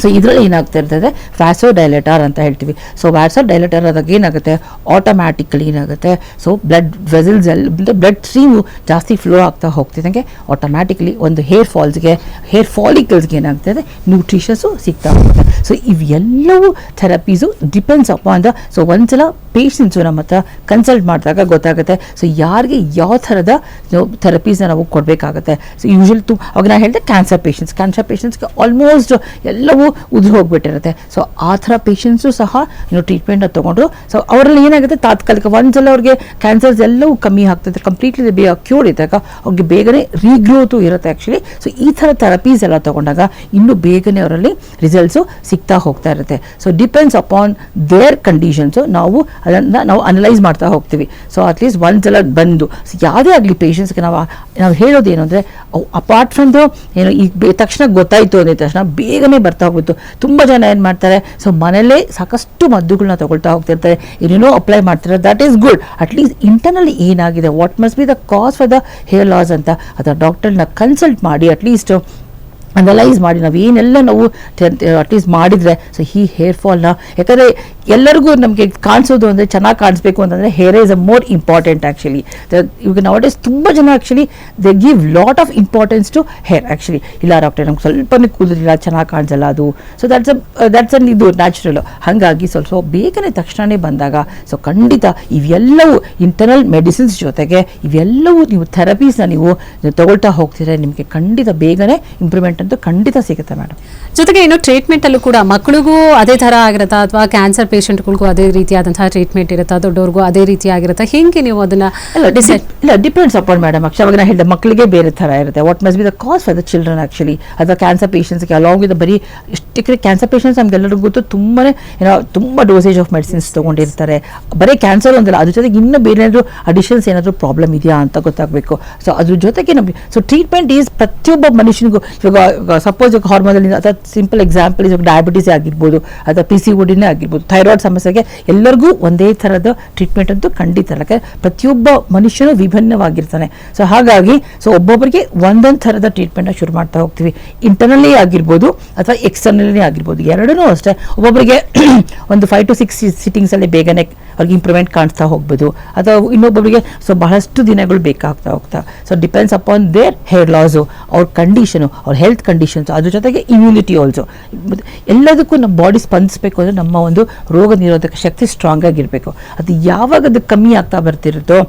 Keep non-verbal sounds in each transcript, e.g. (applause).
So ಇದರಲ್ಲಿ ಏನಾಗ್ತಾ ಇರ್ತದೆ? ವ್ಯಾಸೋ ಡೈಲೆಟರ್ ಅಂತ ಹೇಳ್ತೀವಿ. ಸೊ ವ್ಯಾಸೋ ಡೈಲೆಟರ್ ಆದಾಗ ಏನಾಗುತ್ತೆ? ಆಟೋಮ್ಯಾಟಿಕಲಿ ಏನಾಗುತ್ತೆ? ಸೊ ಬ್ಲಡ್ ವೆಸಲ್ಸ್ ಎಲ್ಲ ಬ್ಲಡ್ ಸ್ಟ್ರೀಮು ಜಾಸ್ತಿ ಫ್ಲೋ ಆಗ್ತಾ ಹೋಗ್ತಿದ್ದಂಗೆ ಆಟೋಮ್ಯಾಟಿಕಲಿ ಒಂದು ಹೇರ್ ಫಾಲ್ಸ್ಗೆ ಹೇರ್ ಫಾಲಿಕಲ್ಸ್ಗೆ ಏನಾಗ್ತದೆ? ನ್ಯೂಟ್ರಿಷಸ್ಸು ಸಿಗ್ತಾ ಹೋಗುತ್ತೆ ಸೊ ಇವೆಲ್ಲವೂ therapies depends upon the so ಒಂದ್ಸಲ ಪೇಷಂಟ್ಸು ನಮ್ಮ ಹತ್ರ ಕನ್ಸಲ್ಟ್ ಮಾಡಿದಾಗ ಗೊತ್ತಾಗುತ್ತೆ. ಸೊ ಯಾರಿಗೆ ಯಾವ ಥರದ ಥೆರಪೀಸ್ನ ನಾವು ಕೊಡಬೇಕಾಗುತ್ತೆ. ಸೊ ಯೂಶ್ವಲ್ ತು ಅವಾಗ ನಾನು ಹೇಳಿದೆ ಕ್ಯಾನ್ಸರ್ ಪೇಷಂಟ್ಸ್ ಕ್ಯಾನ್ಸರ್ ಪೇಷಂಟ್ಸ್ಗೆ ಆಲ್ಮೋಸ್ಟ್ ಎಲ್ಲವೂ ಉದುರು ಹೋಗ್ಬಿಟ್ಟಿರುತ್ತೆ. ಸೊ ಆ ಥರ ಪೇಷಂಟ್ಸು ಸಹ ಏನು ಟ್ರೀಟ್ಮೆಂಟ್ನ ತೊಗೊಂಡ್ರು. ಸೊ ಅವರಲ್ಲಿ ಏನಾಗುತ್ತೆ, ತಾತ್ಕಾಲಿಕ ಒಂದ್ಸಲ ಅವ್ರಿಗೆ ಕ್ಯಾನ್ಸರ್ಸ್ ಎಲ್ಲವೂ ಕಮ್ಮಿ ಆಗ್ತದೆ. ಕಂಪ್ಲೀಟ್ಲಿ ಬೇ ಕ್ಯೂರ್ ಇದ್ದಾಗ ಅವ್ರಿಗೆ ಬೇಗನೆ ರೀಗ್ರೋತು ಇರುತ್ತೆ ಆ್ಯಕ್ಚುಲಿ ಸೊ ಈ ಥರ ಥೆರಪೀಸ್ ಎಲ್ಲ ತೊಗೊಂಡಾಗ ಇನ್ನೂ ಬೇಗನೆ ಅವರಲ್ಲಿ ರಿಸಲ್ಟ್ಸು ಸಿಗ್ತಾ ಹೋಗ್ತಾ ಇರುತ್ತೆ. So depends upon their conditions ನಾವು ಅದನ್ನು ನಾವು ಅನಲೈಸ್ ಮಾಡ್ತಾ ಹೋಗ್ತೀವಿ. ಸೊ ಅಟ್ಲೀಸ್ಟ್ ಒಂದ್ಸಲ ಬಂದು, ಯಾವುದೇ ಆಗಲಿ ಪೇಷಂಟ್ಸ್ಗೆ ನಾವು ನಾವು ಹೇಳೋದೇನು ಅಂದರೆ ಅಪಾರ್ಟ್ ಫ್ರಮ್ ದ ಏನು ಈಗ ತಕ್ಷಣ ಗೊತ್ತಾಯಿತು ಅಂದಿದ ತಕ್ಷಣ ಬೇಗನೆ ಬರ್ತಾ ಹೋಗ್ಬಿಟ್ಟು ತುಂಬ ಜನ ಏನು ಮಾಡ್ತಾರೆ ಸೊ ಮನೆಯಲ್ಲೇ ಸಾಕಷ್ಟು ಮದ್ದುಗಳನ್ನ ತಗೊಳ್ತಾ ಹೋಗ್ತಿರ್ತಾರೆ. ಏನೇನೋ ಅಪ್ಲೈ ಮಾಡ್ತಾರೆ that is good at least ಇಂಟರ್ನಲ್ಲಿ ಏನಾಗಿದೆ? What must be the cause for the hair loss ಅಂತ. ಅದರ ಡಾಕ್ಟರ್ನ ಕನ್ಸಲ್ಟ್ ಮಾಡಿ ಅಟ್ಲೀಸ್ಟ್ ಅನಲೈಸ್ ಮಾಡಿ, ನಾವು ಏನೆಲ್ಲ ನಾವು ಅಟ್ಲೀಸ್ಟ್ ಮಾಡಿದರೆ ಸೊ ಈ ಹೇರ್ ಫಾಲ್ನ ಯಾಕಂದರೆ ಎಲ್ಲರಿಗೂ ನಮಗೆ ಕಾಣಿಸೋದು ಅಂದರೆ ಚೆನ್ನಾಗಿ ಕಾಣಿಸ್ಬೇಕು ಅಂತಂದರೆ hair is a more important actually ಇವಾಗ ನವಡೇಸ್ ತುಂಬ ಜನ actually they give lot of importance to hair actually ಇಲ್ಲ ಡಾಕ್ಟರ್ ನಮ್ಗೆ ಸ್ವಲ್ಪನೇ ಕೂದಲಿಲ್ಲ, ಚೆನ್ನಾಗಿ ಕಾಣಿಸಲ್ಲ ಅದು. So that's a that's an ಇದು ನ್ಯಾಚುರಲ್ ಹಾಗಾಗಿ ಸ್ವಲ್ಪ ಸೊ ಬೇಗನೆ ತಕ್ಷಣವೇ ಬಂದಾಗ ಸೊ ಖಂಡಿತ ಇವೆಲ್ಲವೂ ಇಂಟರ್ನಲ್ ಮೆಡಿಸಿನ್ಸ್ ಜೊತೆಗೆ ಇವೆಲ್ಲವೂ ನೀವು ಥೆರಪೀಸ್ನ ನೀವು ತಗೊಳ್ತಾ ಹೋಗ್ತಿದ್ರೆ ನಿಮಗೆ ಖಂಡಿತ ಬೇಗನೆ ಇಂಪ್ರೂವ್ಮೆಂಟ್ ಅಂತೂ ಖಂಡಿತ ಸಿಗುತ್ತೆ ಮೇಡಮ್ ಜೊತೆಗೆ ಇನ್ನು ಟ್ರೀಟ್ಮೆಂಟ್ ಅಲ್ಲೂ ಕೂಡ ಮಕ್ಕಳಿಗೂ ಅದೇ ತರ ಆಗಿರುತ್ತಾ? ಅಥವಾ ಕ್ಯಾನ್ಸರ್ ಪೇಷಂಟ್ಗಳಿಗೂ ಅದೇ ರೀತಿಯಾದಂತಹ ಟ್ರೀಟ್ಮೆಂಟ್ ಇರುತ್ತಾ? ದೊಡ್ಡವ್ರಿಗೂ ಅದೇ ರೀತಿ ಆಗಿರುತ್ತಾ ಹೆಂಗೆ ನೀವು ಅದನ್ನ ಇಲ್ಲ ಡಿಸೈಡ್ ಇಲ್ಲ ಡಿಪೆಂಡ್ಸ್ ಅಪಾನ್ ಮೇಡಮ್ ಅಕ್ಷವಾಗ ಅವಾಗ ನಾನು ಹೇಳಿದೆ ಮಕ್ಕಳಿಗೆ ಬೇರೆ ತರ ಇರುತ್ತೆ. What must be the cause for the children actually ಅಥವಾ ಕ್ಯಾನ್ಸರ್ ಪೇಷಂಟ್ಸ್ಗೆ ಅಲಾಂಗ್ ವಿತ್ ಬರೀ ಕ್ಯಾನ್ಸರ್ ಪೇಷಂಟ್ಸ್ ನಮ್ಗೆಲ್ಲರಿಗೂ ಗೊತ್ತು ತುಂಬಾ ಏನೋ ತುಂಬ ಡೋಸೇಜ್ ಆಫ್ ಮೆಡಿಸಿನ್ಸ್ ತೊಗೊಂಡಿರ್ತಾರೆ. ಬರೀ ಕ್ಯಾನ್ಸರ್ ಒಂದಲ್ಲ, ಅದ್ರ ಜೊತೆಗೆ ಇನ್ನೂ ಬೇರೆ ಏನಾದರೂ ಅಡಿಷನ್ಸ್ ಏನಾದರೂ ಪ್ರಾಬ್ಲಮ್ ಇದೆಯಾ ಅಂತ ಗೊತ್ತಾಗಬೇಕು. ಸೊ ಅದ್ರ ಜೊತೆಗೆ ನಮಗೆ ಸೊ ಟ್ರೀಟ್ಮೆಂಟ್ ಈಸ್ ಪ್ರತಿಯೊಬ್ಬ ಮನುಷ್ಯನಿಗೂ, ಇವಾಗ ಸಪೋಸ್ ಇವಾಗ ಹಾರ್ಮೋನಲ್ಲಿ ಅಥವಾ ಸಿಂಪಲ್ ಎಕ್ಸಾಂಪಲ್ ಇವಾಗ ಡಯಾಬಿಟೀಸ್ ಆಗಿರ್ಬೋದು, ಅಥವಾ ಪಿ ಸಿ ಓಡಿನೇ ಆಗಿರ್ಬೋದು ಥೈರಾಯ್ಡ್ ಸಮಸ್ಯೆಗೆ ಎಲ್ಲರಿಗೂ ಒಂದೇ ಥರದ ಟ್ರೀಟ್ಮೆಂಟ್ ಅಂತೂ ಖಂಡಿತ ಯಾಕೆ ಪ್ರತಿಯೊಬ್ಬ ಮನುಷ್ಯನು ವಿಭಿನ್ನವಾಗಿರ್ತಾನೆ. ಸೊ ಹಾಗಾಗಿ ಸೊ ಒಬ್ಬೊಬ್ಬರಿಗೆ ಒಂದೊಂದು ಥರದ ಟ್ರೀಟ್ಮೆಂಟ್ನ ಶುರು ಮಾಡ್ತಾ ಹೋಗ್ತೀವಿ. ಇಂಟರ್ನಲ್ಲೇ ಆಗಿರ್ಬೋದು, ಅಥವಾ ಎಕ್ಸ್ಟರ್ನಲ್ಲೇ ಆಗಿರ್ಬೋದು. ಎರಡೂ ಅಷ್ಟೇ. ಒಬ್ಬೊಬ್ಬರಿಗೆ (clears throat) ಒಂದು ಫೈವ್ ಟು ಸಿಕ್ಸ್ ಸಿಟ್ಟಿಂಗ್ಸಲ್ಲಿ ಬೇಗನೆ ಅವ್ರಿಗೆ ಇಂಪ್ರೂವ್ಮೆಂಟ್ ಕಾಣಿಸ್ತಾ ಹೋಗ್ಬೋದು. ಅಥವಾ ಇನ್ನೊಬ್ಬರಿಗೆ ಸೊ ಬಹಳಷ್ಟು ದಿನಗಳು ಬೇಕಾಗ್ತಾ ಹೋಗ್ತಾ. So depends upon their hair loss ಅವ್ರ ಕಂಡೀಷನು ಅವ್ರ ಹೆಲ್ತ್ ಕಂಡೀಷನ್ಸ್ ಅದ್ರ ಜೊತೆಗೆ ಇಮ್ಯುನಿಟಿ ಆಲ್ಸೋ ಎಲ್ಲದಕ್ಕೂ ನಮ್ಮ ಬಾಡಿ ಸ್ಪಂದಿಸಬೇಕು ಅಂದರೆ ನಮ್ಮ ಒಂದು ರೋಗ ನಿರೋಧಕ ಶಕ್ತಿ ಸ್ಟ್ರಾಂಗ್ ಆಗಿರಬೇಕು. ಅದು ಯಾವಾಗ ಅದು ಕಮ್ಮಿ ಆಗ್ತಾ ಬರ್ತಿರುತ್ತೋ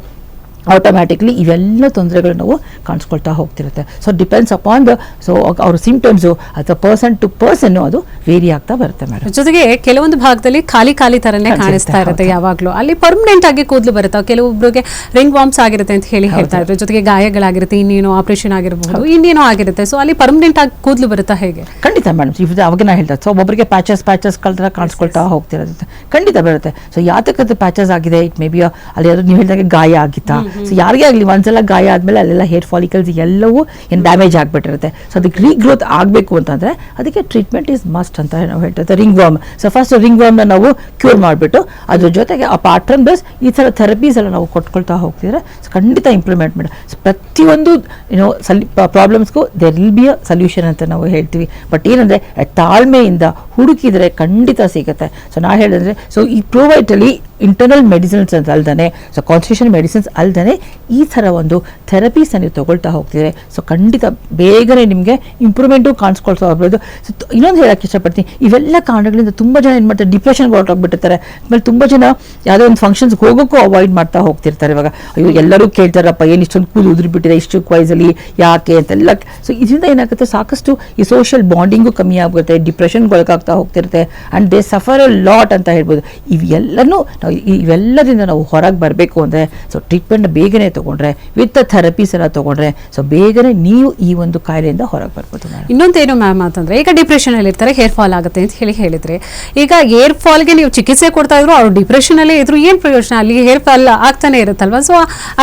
ಆಟೋಮ್ಯಾಟಿಕ್ಲಿ ಇವೆಲ್ಲ ತೊಂದರೆಗಳು ನಾವು ಕಾಣಿಸ್ಕೊಳ್ತಾ ಹೋಗ್ತಿರುತ್ತೆ. So depends upon the so ಅವ್ರ ಸಿಂಪ್ಟಮ್ಸು ಅಥವಾ ಪರ್ಸನ್ ಟು ಪರ್ಸನ್ ಅದು ವೇರಿ ಆಗ್ತಾ ಬರುತ್ತೆ ಮೇಡಮ್ ಜೊತೆಗೆ ಕೆಲವೊಂದು ಭಾಗದಲ್ಲಿ ಖಾಲಿ ಖಾಲಿ ಥರನೇ ಕಾಣಿಸ್ತಾ ಇರುತ್ತೆ. ಯಾವಾಗಲೂ. ಅಲ್ಲಿ ಪರ್ಮನೆಂಟ್ ಆಗಿ ಕೂದಲು ಬರುತ್ತೆ. ಕೆಲವೊಬ್ರಿಗೆ ರಿಂಗ್ ವಾಮ್ಸ್ ಆಗಿರುತ್ತೆ ಅಂತ ಹೇಳಿ ಹೇಳ್ತಾ ಇದ್ರು. ಜೊತೆಗೆ ಗಾಯಗಳಾಗಿರುತ್ತೆ ಇನ್ನೇನೋ ಆಪರೇಷನ್ ಆಗಿರಬಹುದು ಇನ್ನೇನೋ ಆಗಿರುತ್ತೆ. ಸೊ ಅಲ್ಲಿ ಪರ್ಮನೆಂಟ್ ಆಗಿ ಕೂದಲು ಬರುತ್ತಾ ಹೇಗೆ? ಖಂಡಿತ ಮೇಡಮ್ ಇದು ಅವಾಗ ನಾ ಹೇಳ್ತಾ ಸೊ ಒಬ್ಬರಿಗೆ ಪ್ಯಾಚಸ್ ಪ್ಯಾಚಸ್ ಕಳ್ತರ ಕಾಣಿಸ್ಕೊಳ್ತಾ ಹೋಗ್ತಿರುತ್ತೆ ಖಂಡಿತ ಬರುತ್ತೆ. ಸೊ ಯಾತಕ್ಕದ್ದು ಪ್ಯಾಚಸ್ ಆಗಿದೆ. ಇಟ್ ಮೇ ಬಿ ಅಲ್ಲಿ ಯಾರು ನೀವು ಹೇಳಿದಾಗ ಗಾಯ ಆಗಿತ್ತಾ? ಸೊ ಯಾರಿಗೇ ಆಗಲಿ ಒಂದ್ಸಲ ಗಾಯ ಆದಮೇಲೆ ಅಲ್ಲೆಲ್ಲ ಹೇರ್ ಫಾಲಿಕಲ್ಸ್ ಎಲ್ಲವೂ ಏನು ಡ್ಯಾಮೇಜ್ ಆಗಿಬಿಟ್ಟಿರುತ್ತೆ. ಸೊ ಅದಕ್ಕೆ ರೀಗ್ರೋತ್ ಆಗಬೇಕು ಅಂತಂದರೆ ಅದಕ್ಕೆ ಟ್ರೀಟ್ಮೆಂಟ್ ಈಸ್ ಮಸ್ಟ್ ಅಂತ ನಾವು ಹೇಳ್ತಾ ringworm so first ring ವರ್ಮ್ನ ನಾವು ಕ್ಯೂರ್ ಮಾಡಿಬಿಟ್ಟು ಅದ್ರ ಜೊತೆಗೆ ಆ ಪಾರ್ಟ್ರನ್ ಬಸ್ ಈ ಥರ ಥೆರಪೀಸ್ ಎಲ್ಲ ನಾವು ಕೊಟ್ಕೊಳ್ತಾ ಹೋಗ್ತಿದ್ರೆ ಸೊ ಖಂಡಿತ ಇಂಪ್ಲಿಮೆಂಟ್ ಮಾಡಿ. ಸೊ ಪ್ರತಿಯೊಂದು ಏನೋ ಸಲ್ ಪ್ರಾಬ್ಲಮ್ಸ್ಗೂ there will be a solution ಅಂತ ನಾವು ಹೇಳ್ತೀವಿ. ಬಟ್ ಏನಂದರೆ, ತಾಳ್ಮೆಯಿಂದ ಹುಡುಕಿದರೆ ಖಂಡಿತ ಸಿಗುತ್ತೆ. ಸೊ ನಾ ಹೇಳಿದ್ರೆ ಸೊ ಈ ಪ್ರೊವೈಟಲ್ಲಿ ಇಂಟರ್ನಲ್ ಮೆಡಿಸಿನ್ಸ್ ಅಂತ ಅಲ್ದೇ ಸೊ ಕಾನ್ಸ್ಟಿಟ್ಯೂಷನ್ ಮೆಡಿಸಿನ್ಸ್ ಅಲ್ದೇ ಈ ಥರ ಒಂದು ಥೆರಪೀಸ್ನ ನೀವು ತೊಗೊಳ್ತಾ ಹೋಗ್ತಿದ್ರೆ ಸೊ ಖಂಡಿತ ಬೇಗನೆ ನಿಮಗೆ ಇಂಪ್ರೂವ್ಮೆಂಟು ಕಾಣಿಸ್ಕೊಳ್ತಾ ಹೋಗ್ಬೋದು. ಸೊ ಇನ್ನೊಂದು ಹೇಳೋಕ್ಕೆ ಇಷ್ಟಪಡ್ತೀನಿ, ಇವೆಲ್ಲ ಕಾರಣಗಳಿಂದ ತುಂಬ ಜನ ಏನು ಮಾಡ್ತಾರೆ ಡಿಪ್ರೆಷನ್ಗೆ ಹೊರಟೋಗ್ಬಿಟ್ಟಿರ್ತಾರೆ ಆಮೇಲೆ ತುಂಬ ಜನ ಯಾವುದೋ ಒಂದು ಫಂಕ್ಷನ್ಸ್ಗೆ ಹೋಗೋಕ್ಕೂ ಅವಾಯ್ಡ್ ಮಾಡ್ತಾ ಹೋಗ್ತಿರ್ತಾರೆ ಇವಾಗ. ಅಯ್ಯೋ, ಎಲ್ಲರೂ ಕೇಳ್ತಾರಪ್ಪ, ಏನು ಇಷ್ಟೊಂದು ಕೂದಲು ಉದುರಿಬಿಟ್ಟಿದೆ, ಇಷ್ಟು ವಯಸ್ಸಲ್ಲಿ, ಯಾಕೆ ಅಂತೆಲ್ಲ. ಸೊ ಇದರಿಂದ ಏನಾಗುತ್ತೆ, ಸಾಕಷ್ಟು ಈ ಸೋಷಿಯಲ್ ಬಾಂಡಿಂಗು ಕಮ್ಮಿ ಆಗುತ್ತೆ ಡಿಪ್ರೆಷನ್ಗೆ ಒಳಗಾಗ್ತಾ ಹೋಗ್ತಿರುತ್ತೆ. And they suffer a lot ಅಂತ ಹೇಳ್ಬೋದು. ಇವೆಲ್ಲನೂ ನಾವು ಇವೆಲ್ಲದಿಂದ ನಾವು ಹೊರಗೆ ಬರಬೇಕು ಅಂದರೆ ಸೊ ಟ್ರೀಟ್ಮೆಂಟ್ ಬೇಗನೆ ತೊಗೊಂಡ್ರೆ ವಿತ್ ಥೆರಪೀಸ್ ಎಲ್ಲ ತೊಗೊಂಡ್ರೆ ಸೊ ಬೇಗನೆ ನೀವು ಈ ಒಂದು ಕಾಯಿಲೆಯಿಂದ ಹೊರಗೆ ಬರ್ಬೋದು ಇನ್ನೊಂದೇನು ಮ್ಯಾಮ್ ಅಂತಂದರೆ ಈಗ ಡಿಪ್ರೆಷನ್ ಅಲ್ಲಿ ಇರ್ತಾರೆ ಹೇರ್ ಫಾಲ್ ಆಗುತ್ತೆ ಅಂತ ಹೇಳಿ ಹೇಳಿದ್ರೆ ಈಗ ಹೇರ್ ಫಾಲ್ಗೆ ನೀವು ಚಿಕಿತ್ಸೆ ಕೊಡ್ತಾ ಇದ್ರು ಅವ್ರು ಡಿಪ್ರೆಷನ್ ಅಲ್ಲೇ ಇದ್ರು ಏನು ಪ್ರಯೋಜನ? ಅಲ್ಲಿ ಹೇರ್ ಫಾಲ್ ಆಗ್ತಾನೆ ಇರುತ್ತಲ್ವ? ಸೊ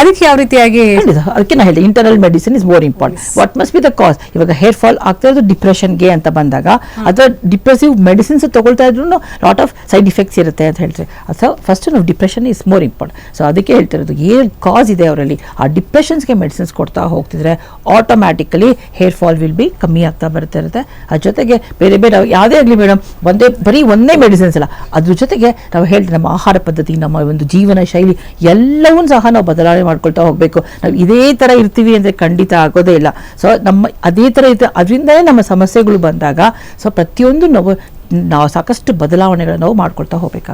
ಅದಕ್ಕೆ ಯಾವ ರೀತಿಯಾಗಿ ಅದಕ್ಕೆ ನಾ ಹೇಳಿದೆ internal medicine is more important what must be the cause ಇವಾಗ ಹೇರ್ ಫಾಲ್ ಆಗ್ತಾ ಇರೋದು ಡಿಪ್ರೆಷನ್ಗೆ ಅಂತ ಬಂದಾಗ ಅಥವಾ ಡಿಪ್ರೆಸಿವ್ ಪಾಸಿಟಿವ್ ಮೆಡಿಸಿನ್ಸ್ ತೊಗೊಳ್ತಾ ಇದ್ರೂ ಲಾಟ್ ಆಫ್ ಸೈಡ್ ಇಫೆಕ್ಟ್ಸ್ ಇರುತ್ತೆ ಅಂತ ಹೇಳ್ತಾರೆ. ಸೊ ಫಸ್ಟ್ ನಾವು depression is more important so ಅದಕ್ಕೆ ಹೇಳ್ತಿರೋದು ಏನು ಕಾಸ್ ಇದೆ ಅವರಲ್ಲಿ? ಆ ಡಿಪ್ರೆಷನ್ಸ್ಗೆ ಮೆಡಿಸಿನ್ಸ್ ಕೊಡ್ತಾ ಹೋಗ್ತಿದ್ರೆ automatically hair fall will be ಕಮ್ಮಿ ಆಗ್ತಾ ಬರ್ತಾ ಇರುತ್ತೆ. ಅದ್ರ ಜೊತೆಗೆ ಬೇರೆ ಬೇರೆ ಯಾವುದೇ ಆಗಲಿ ಮೇಡಮ್ ಒಂದೇ ಬರೀ ಒಂದೇ ಮೆಡಿಸಿನ್ಸ್ ಅಲ್ಲ. ಅದ್ರ ಜೊತೆಗೆ ನಾವು ಹೇಳ್ತೀವಿ ನಮ್ಮ ಆಹಾರ ಪದ್ಧತಿ, ನಮ್ಮ ಒಂದು ಜೀವನ ಶೈಲಿ ಎಲ್ಲವೂ ಸಹ ನಾವು ಬದಲಾವಣೆ ಮಾಡ್ಕೊಳ್ತಾ ಹೋಗಬೇಕು. ನಾವು ಇದೇ ಥರ ಇರ್ತೀವಿ ಅಂದರೆ ಖಂಡಿತ ಆಗೋದೇ ಇಲ್ಲ. ಸೊ ನಮ್ಮ ಅದೇ ಥರ ಇರ್ತೀವಿ ಅದರಿಂದಲೇ ನಮ್ಮ ಸಮಸ್ಯೆಗಳು ಬಂದಾಗ ಸೊ ಪ್ರತಿಯೊಂದು ನಾವು ನಾವು ಸಾಕಷ್ಟು ಬದಲಾವಣೆಗಳನ್ನು ನಾವು ಮಾಡ್ಕೊಳ್ತಾ ಹೋಗಬೇಕಾಗುತ್ತೆ.